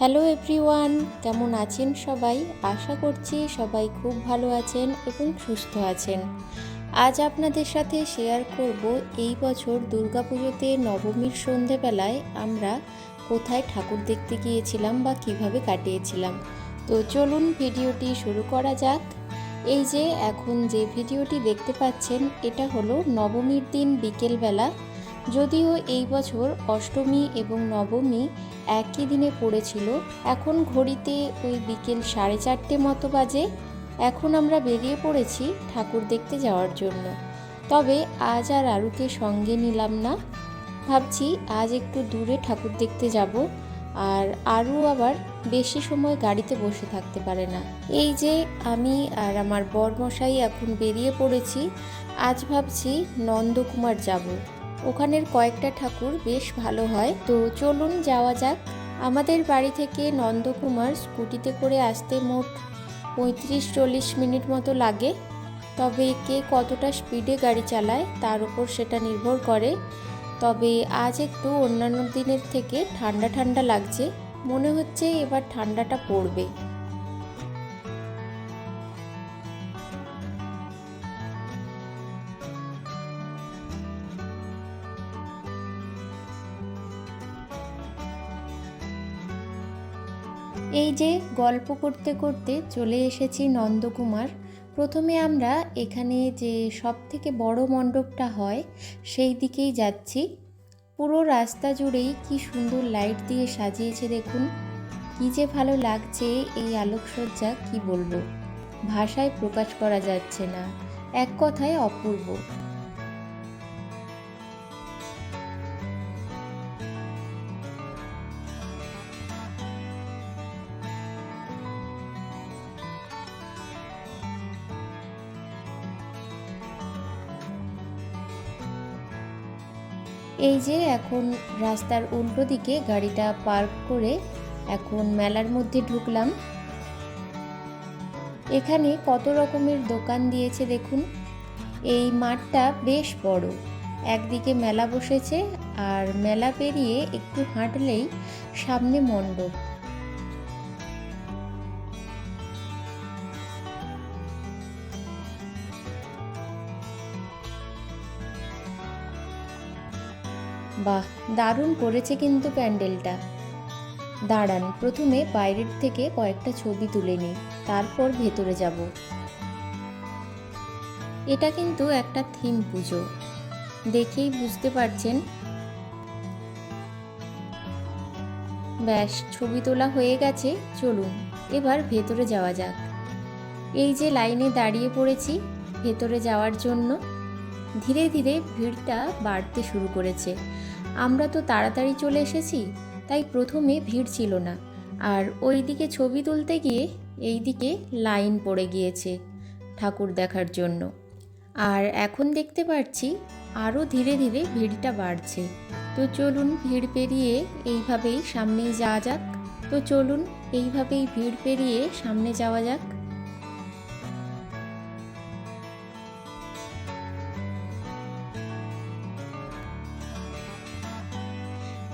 Hello everyone কেমন আছেন সবাই? আশা করছি সবাই খুব ভালো আছেন এবং সুস্থ আছেন। আজ আপনাদের সাথে শেয়ার করব এই বছর দুর্গাপুজোতে নবমীর সন্ধেবেলায় আমরা কোথায় ঠাকুর দেখতে গিয়েছিলাম বা কীভাবে কাটিয়েছিলাম। তো চলুন ভিডিওটি শুরু করা যাক। এই যে এখন যে ভিডিওটি দেখতে পাচ্ছেন, এটা হলো নবমীর দিন বিকেলবেলা। যদিও এই বছর অষ্টমী এবং নবমী একই দিনে পড়েছিল, এখন ঘড়িতে ওই বিকেল সাড়ে চারটে মতো বাজে। এখন আমরা বেরিয়ে পড়েছি ঠাকুর দেখতে যাওয়ার জন্য। তবে আজ আর আরুকে সঙ্গে নিলাম না। ভাবছি আজ একটু দূরে ঠাকুর দেখতে যাব, আর আরও আবার বেশি সময় গাড়িতে বসে থাকতে পারে না। এই যে আমি আর আমার বরমশাই এখন বেরিয়ে পড়েছি, আজ ভাবছি নন্দকুমার যাব। ওখানের কয়েকটা ঠাকুর বেশ ভালো হয়। তো চলুন যাওয়া যাক। আমাদের বাড়ি থেকে নন্দকুমার স্কুটিতে করে আসতে মোট পঁয়ত্রিশ চল্লিশ মিনিট মতো লাগে। তবে কে কতটা স্পিডে গাড়ি চালায় তার উপর সেটা নির্ভর করে। তবে আজ একটু অন্যান্য দিনের থেকে ঠান্ডা ঠান্ডা লাগছে। মনে হচ্ছে এবার ঠান্ডাটা পড়বে। যে গল্প করতে করতে চলে এসেছি নন্দকুমার। প্রথমে আমরা এখানে যে সব থেকে বড় মণ্ডপটা হয়, সেই দিকেই যাচ্ছি। পুরো রাস্তা জুড়েই কি সুন্দর লাইট দিয়ে সাজিয়েছে দেখুন। কি যে ভালো লাগছে এই আলোকসজ্জা, কি বলব? ভাষায় প্রকাশ করা যাচ্ছে না। এক কথায় অপূর্ব। এই যে এখন রাস্তার উল্টো দিকে গাড়িটা পার্ক করে এখন মেলার মধ্যে ঢুকলাম। এখানে কত রকমের দোকান দিয়েছে দেখুন। এই মাঠটা বেশ বড়। একদিকে মেলা বসেছে আর মেলা পেরিয়ে একটু হাঁটলেই সামনে মণ্ডপ। বাহ, দারুণ করেছে কিন্তু প্যান্ডেলটা। দাঁড়ান, প্রথমে বাইরের থেকে কয়েকটা ছবি তুলে নিই, তারপর ভেতরে যাব। এটা কিন্তু একটা থিম পুজো। দেখেই বুঝতে পারছেন? ব্যাস, ছবি তোলা হয়ে গেছে, চলুন, এবার ভেতরে যাওয়া যাক। এই যে লাইনে দাঁড়িয়ে পড়েছি, ভেতরে যাওয়ার জন্য ধীরে ধীরে ভিড়টা বাড়তে শুরু করেছে। আমরা তো তাড়াতাড়ি চলে এসেছি, তাই প্রথমে ভিড় ছিল না। আর ওই দিকে ছবি তুলতে গিয়ে এই দিকে লাইন পড়ে গিয়েছে ঠাকুর দেখার জন্য। আর এখন দেখতে পাচ্ছি আরও ধীরে ধীরে ভিড়টা বাড়ছে। তো চলুন ভিড় পেরিয়ে এইভাবেই সামনে যাওয়া যাক। তো চলুন এইভাবেই ভিড় পেরিয়ে সামনে যাওয়া যাক।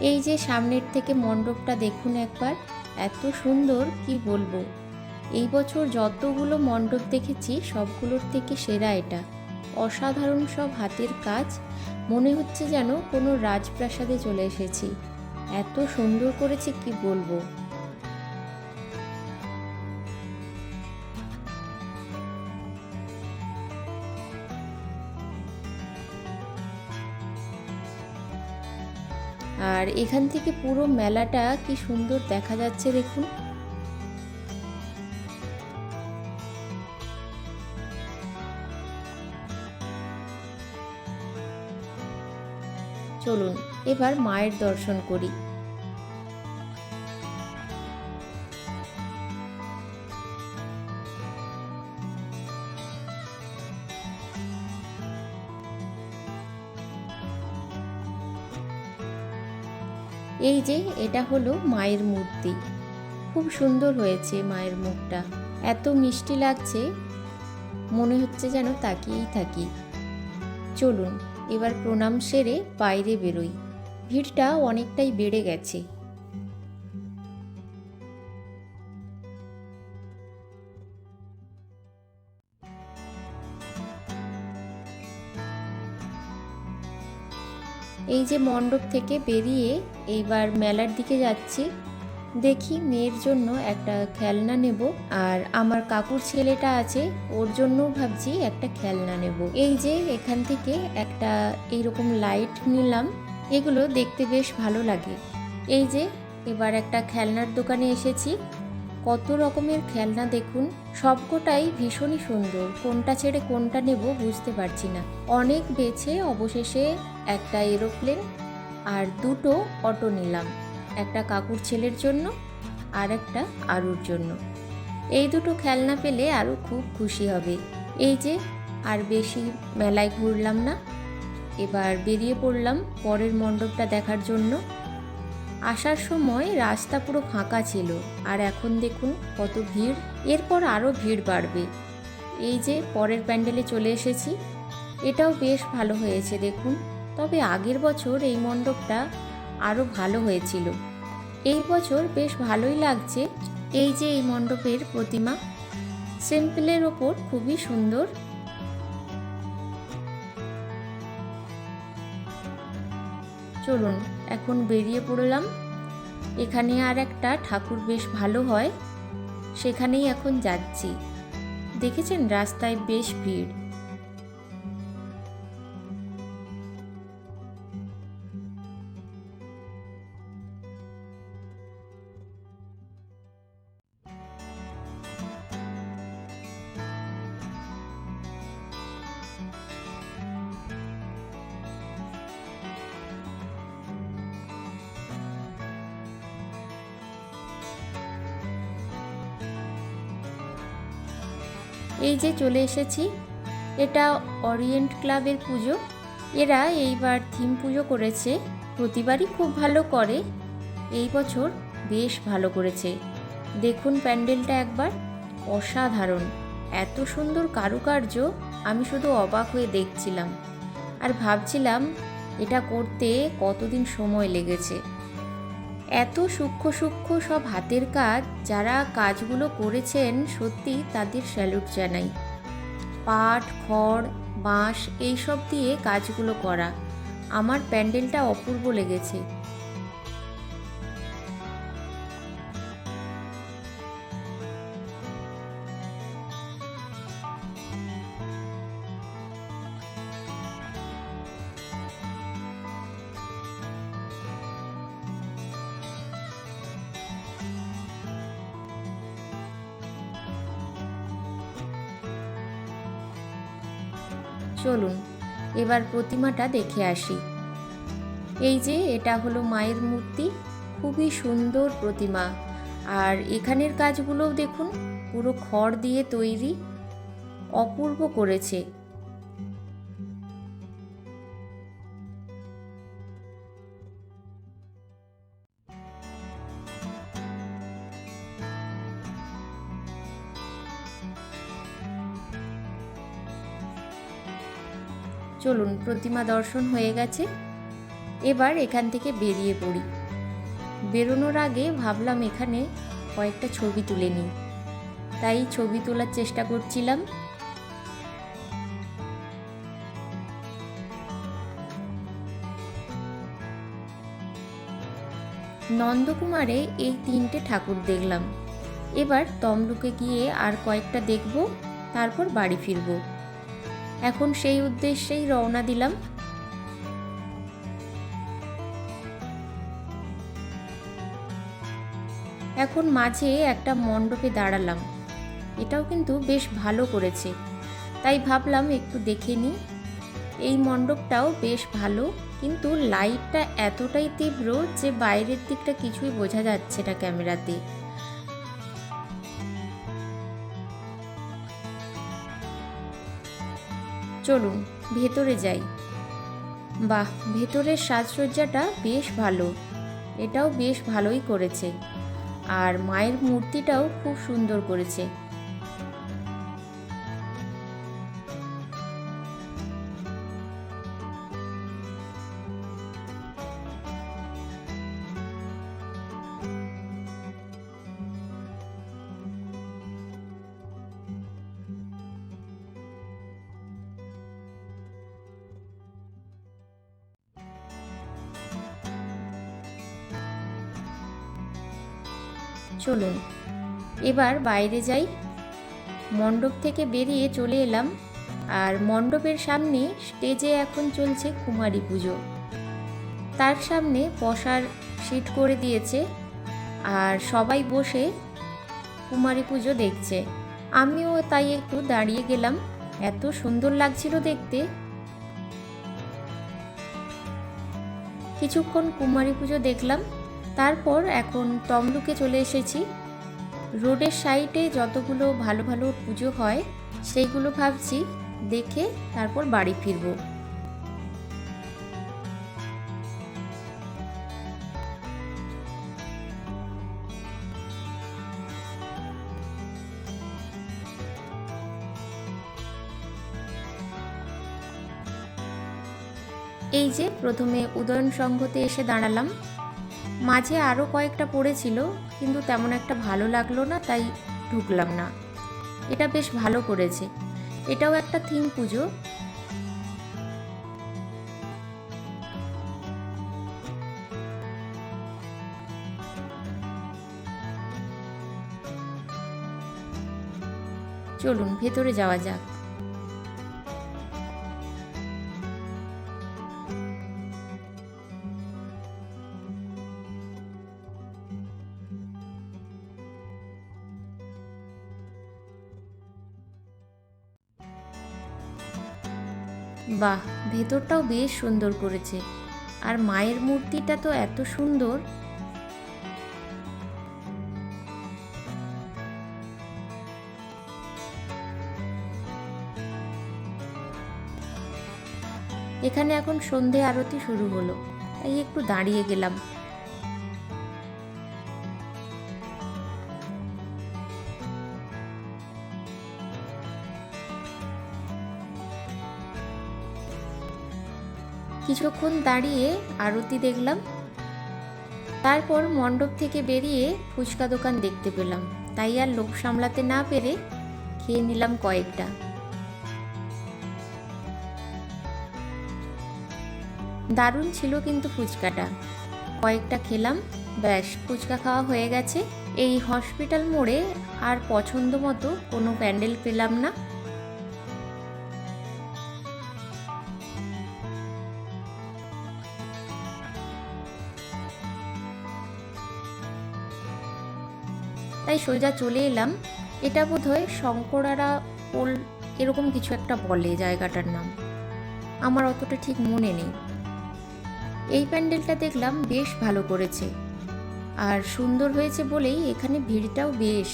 এই যে সামনের থেকে মণ্ডপটা দেখুন একবার, এত সুন্দর, কি বলব? এই বছর যতগুলো মণ্ডপ দেখেছি, সবগুলোর থেকে সেরা এটা। অসাধারণ সব হাতের কাজ। মনে হচ্ছে যেন কোনো রাজপ্রাসাদে চলে এসেছি। এত সুন্দর করেছে, কি বলব? আর এখান থেকে পুরো মেলাটা কি সুন্দর দেখা যাচ্ছে দেখুন। চলুন, এবার মায়ের দর্শন করি। এই যে, এটা হলো মায়ের মূর্তি। খুব সুন্দর হয়েছে মায়ের মুখটা। এত মিষ্টি লাগছে, মনে হচ্ছে যেন তাকিয়েই থাকি। চলুন, এবার প্রণাম সেরে বাইরে বেরোই। ভিড়টা অনেকটাই বেড়ে গেছে। এই যে মণ্ডপ থেকে বেরিয়ে এইবার মেলার দিকে যাচ্ছি। দেখি মেয়ের জন্য একটা খেলনা নেব আর আমার কাকুর ছেলেটা আছে, ওর জন্যও ভাবছি একটা খেলনা নেব। এই যে এখান থেকে একটা এইরকম লাইট নিলাম, এগুলো দেখতে বেশ ভালো লাগে। এই যে এবার একটা খেলনার দোকানে এসেছি। কত রকমের খেলনা দেখুন, সবকটাই ভীষণই সুন্দর। কোনটা ছেড়ে কোনটা নেব বুঝতে পারছি না। অনেক বেছে অবশেষে একটা এরোপ্লেন আর দুটো অটো নিলাম। একটা কাকুর ছেলের জন্য আর একটা আরুর জন্য। এই দুটো খেলনা পেলে আরও খুব খুশি হবে। এই যে, আর বেশি মেলায় ঘুরলাম না। এবার বেরিয়ে পড়লাম পরের মণ্ডপটা দেখার জন্য। আসার সময় রাস্তা পুরো ফাঁকা ছিল, আর এখন দেখুন কত ভিড়। এরপর আরও ভিড় বাড়বে। এই যে পরের প্যান্ডেলে চলে এসেছি, এটাও বেশ ভালো হয়েছে দেখুন। তবে আগের বছর এই মণ্ডপটা আরও ভালো হয়েছিল। এই বছর বেশ ভালোই লাগছে, এই যে এই মণ্ডপের প্রতিমা। সিম্পলের ওপর খুবই সুন্দর। চলুন, এখন বেরিয়ে পড়লাম। এখানে আর একটা ঠাকুর বেশ ভালো হয়। সেখানেই এখন যাচ্ছি। দেখেছেন, রাস্তায় বেশ ভিড়। এই যে চলে এসেছি, এটা অরিয়েন্ট ক্লাবের পুজো। এরা এইবার থিম পুজো করেছে, প্রতিবারই খুব ভালো করে। এই বছর বেশ ভালো করেছে। দেখুন প্যান্ডেলটা একবার, অসাধারণ। এত সুন্দর কারুকার্য, আমি শুধু অবাক হয়ে দেখছিলাম। আর ভাবছিলাম, এটা করতে কতদিন সময় লেগেছে। এত সূক্ষ্ম সূক্ষ্ম সব হাতের কাজ যারা কাজগুলো করেছেন সত্যি তাদের স্যালুট জানাই। পাট, খড়, বাঁশ, এইসব দিয়ে কাজগুলো করা। আমার প্যান্ডেলটা অপূর্ব লেগেছে। চলুন, এবার প্রতিমাটা দেখে আসি। এই যে, এটা হলো মায়ের মূর্তি, খুবই সুন্দর প্রতিমা। আর এখানের কাজগুলোও দেখুন, পুরো খড় দিয়ে তৈরি, অপূর্ব করেছে। চলুন প্রতিমা দর্শন হয়ে গেছে। এবার এখান থেকে বেরিয়ে পড়ি। বেরোনোর আগে ভাবলাম এখানে কয়েকটা ছবি তুলে নিই। তাই ছবি তোলার চেষ্টা করছিলাম। নন্দকুমারে এই তিনটে ঠাকুর দেখলাম। এবার তমলুকে গিয়ে আর কয়েকটা দেখব, তারপর বাড়ি ফিরবো। এখন সেই উদ্দেশ্যেই রওনা দিলাম। এখন মাঝে একটা মণ্ডপে দাঁড়ালাম। এটাও কিন্তু বেশ ভালো করেছে। তাই ভাবলাম একটু দেখে নিই। এই মণ্ডপটাও বেশ ভালো, কিন্তু লাইটটা এতটাই তীব্র যে বাইরের দিকটা কিছুই বোঝা যাচ্ছে না ক্যামেরাতে। চলুন, ভেতরে যাই। বাহ, ভেতরের সাজসজ্জাটা বেশ ভালো। এটাও বেশ ভালোই করেছে। আর মায়ের মূর্তিটাও খুব সুন্দর করেছে। চলুন। এবার বাইরে যাই। মণ্ডপ থেকে বেরিয়ে চলে এলাম আর মণ্ডপের সামনে স্টেজে এখন চলছে কুমারী পুজো। তার সামনে বসার সিট করে দিয়েছে আর সবাই বসে কুমারী পুজো দেখছে। আমিও তাই একটু দাঁড়িয়ে গেলাম। এত সুন্দর লাগছিল দেখতে। কিছুক্ষণ কুমারী পুজো দেখলাম। তারপর এখন তমলুকে চলে এসেছি। রোডের সাইডে যতগুলো ভালো ভালো পুজো হয়, সেইগুলো ভাবছি দেখে তারপর বাড়ি ফিরবো। এই যে প্রথমে উদয়ন সংঘতে এসে দাঁড়ালাম। মাঝে আরও কয়েকটা পড়েছিল, কিন্তু তেমন একটা ভালো লাগল না, তাই ঢুকলাম না। এটা বেশ ভালো করেছে। এটাও একটা থিম পুজো। চলুন, ভেতরে যাওয়া যাক। বাহ, ভেতরটাও বেশ সুন্দর করেছে। আর মায়ের মূর্তিটা তো এত সুন্দর। এখানে এখন সন্ধে আরতি শুরু হলো, তাই একটু দাঁড়িয়ে গেলাম। কিছুক্ষণ দাঁড়িয়ে আরতি দেখলাম। তারপর মণ্ডপ থেকে বেরিয়ে ফুচকা দোকান দেখতে পেলাম। তাই আর লোক সামলাতে না পেরে খেয়ে নিলাম কয়েকটা। দারুণ ছিল কিন্তু ফুচকাটা। কয়েকটা খেলাম, ব্যাস ফুচকা খাওয়া হয়ে গেছে। এই হসপিটাল মোড়ে আর পছন্দ মতো কোনো প্যান্ডেল পেলাম না। সোজা চলে এলাম। এটা বোধ হয় শঙ্করারা ওল এরকম কিছু একটা বলে জায়গাটার নাম। আমার অতটা ঠিক মনে নেই। এই প্যান্ডেলটা দেখলাম বেশ ভালো করেছে। আর সুন্দর হয়েছে বলেই এখানে ভিড়টাও বেশ।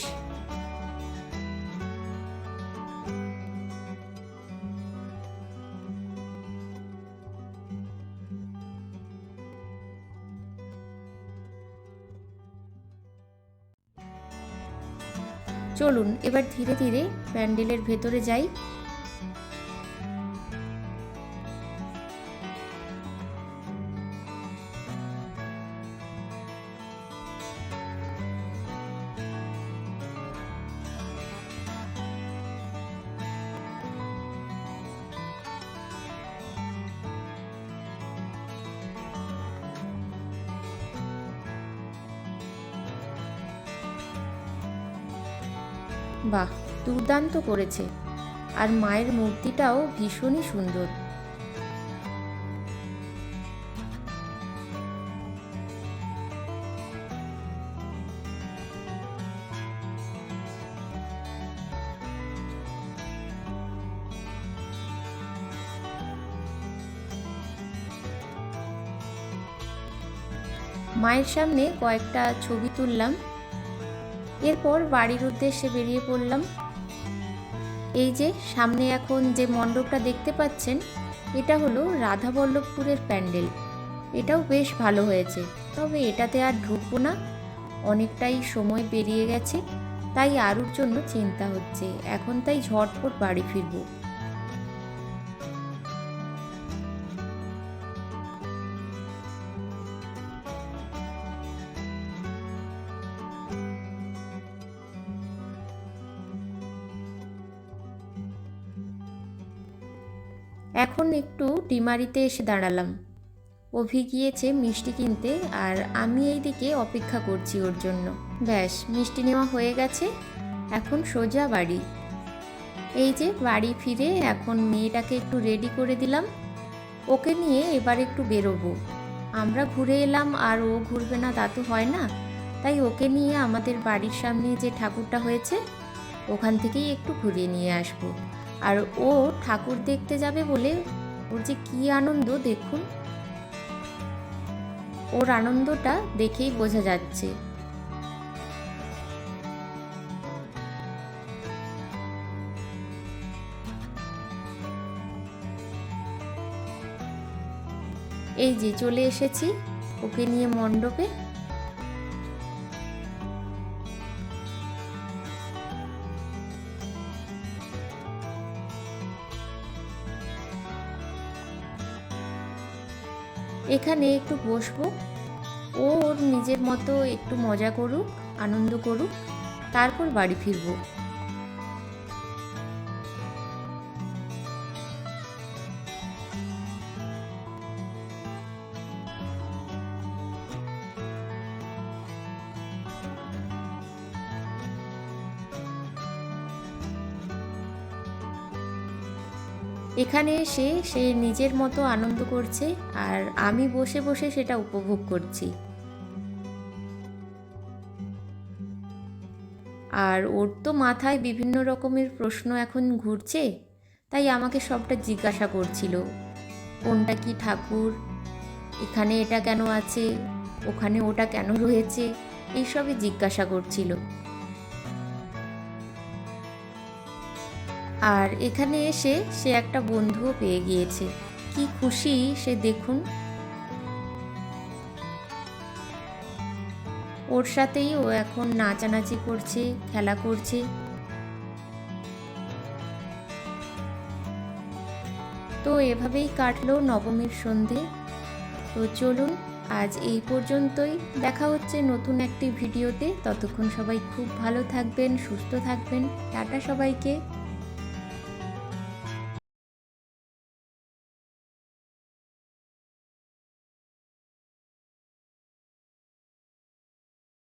চলুন এবার ধীরে ধীরে প্যান্ডেলের ভেতরে যাই। বাহ দুর্দান্ত করেছে। আর মায়ের মূর্তিটাও ভীষণই সুন্দর। মায়ের সামনে কয়েকটা ছবি তুললাম। এরপর বাড়ির উদ্দেশ্যে বেরিয়ে পড়লাম। এই যে সামনে এখন যে মণ্ডপটা দেখতে পাচ্ছেন, এটা হলো রাধাবল্লভপুরের প্যান্ডেল। এটাও বেশ ভালো হয়েছে। তবে এটাতে আর ঢুকবো না। অনেকটাই সময় পেরিয়ে গেছে, তাই আরুর জন্য চিন্তা হচ্ছে। এখন তাই ঝটপট বাড়ি ফিরবো। এখন একটু ডিমারিতে এসে দাঁড়ালাম। অভি গিয়েছে মিষ্টি কিনতে আর আমি এইদিকে অপেক্ষা করছি ওর জন্য। ব্যাস, মিষ্টি নেওয়া হয়ে গেছে। এখন সোজা বাড়ি। এই যে বাড়ি ফিরে এখন মেয়েটাকে একটু রেডি করে দিলাম। ওকে নিয়ে এবার একটু বেরোবো। আমরা ঘুরে এলাম আর ও ঘুরবে না তা তো হয় না। তাই ওকে নিয়ে আমাদের বাড়ির সামনে যে ঠাকুরটা হয়েছে, ওখান থেকেই একটু ঘুরিয়ে নিয়ে আসব। আর ও ঠাকুর দেখতে যাবে বলে ওর যে কী আনন্দ দেখুন। ওর আনন্দটা দেখেই বোঝা যাচ্ছে। এই যে চলে এসেছি, ওকে নিয়ে মণ্ডপে এখানে একটু বসবো। ও ওর নিজের মতো একটু মজা করুক, আনন্দ করুক, তারপর বাড়ি ফিরবো। এখানে এসে সে নিজের মতো আনন্দ করছে আর আমি বসে বসে সেটা উপভোগ করছি। আর ওর তো মাথায় বিভিন্ন রকমের প্রশ্ন এখন ঘুরছে, তাই আমাকে সবটা জিজ্ঞাসা করছিল, কোনটা কি ঠাকুর? এখানে এটা কেন আছে? ওখানে ওটা কেন রয়েছে? এইসবই জিজ্ঞাসা করছিল। আর এখানে এসে সে একটা বন্ধুও পেয়ে গিয়েছে। কি খুশি সে দেখুন। ওর সাথেই ও এখন নাচানাচি করছে, খেলা করছে। তো এভাবেই কাটলো নবমীর সন্ধে। তো চলুন, আজ এই পর্যন্তই। দেখা হচ্ছে নতুন একটি ভিডিওতে। ততক্ষণ সবাই খুব ভালো থাকবেন, সুস্থ থাকবেন। টাটা সবাইকে।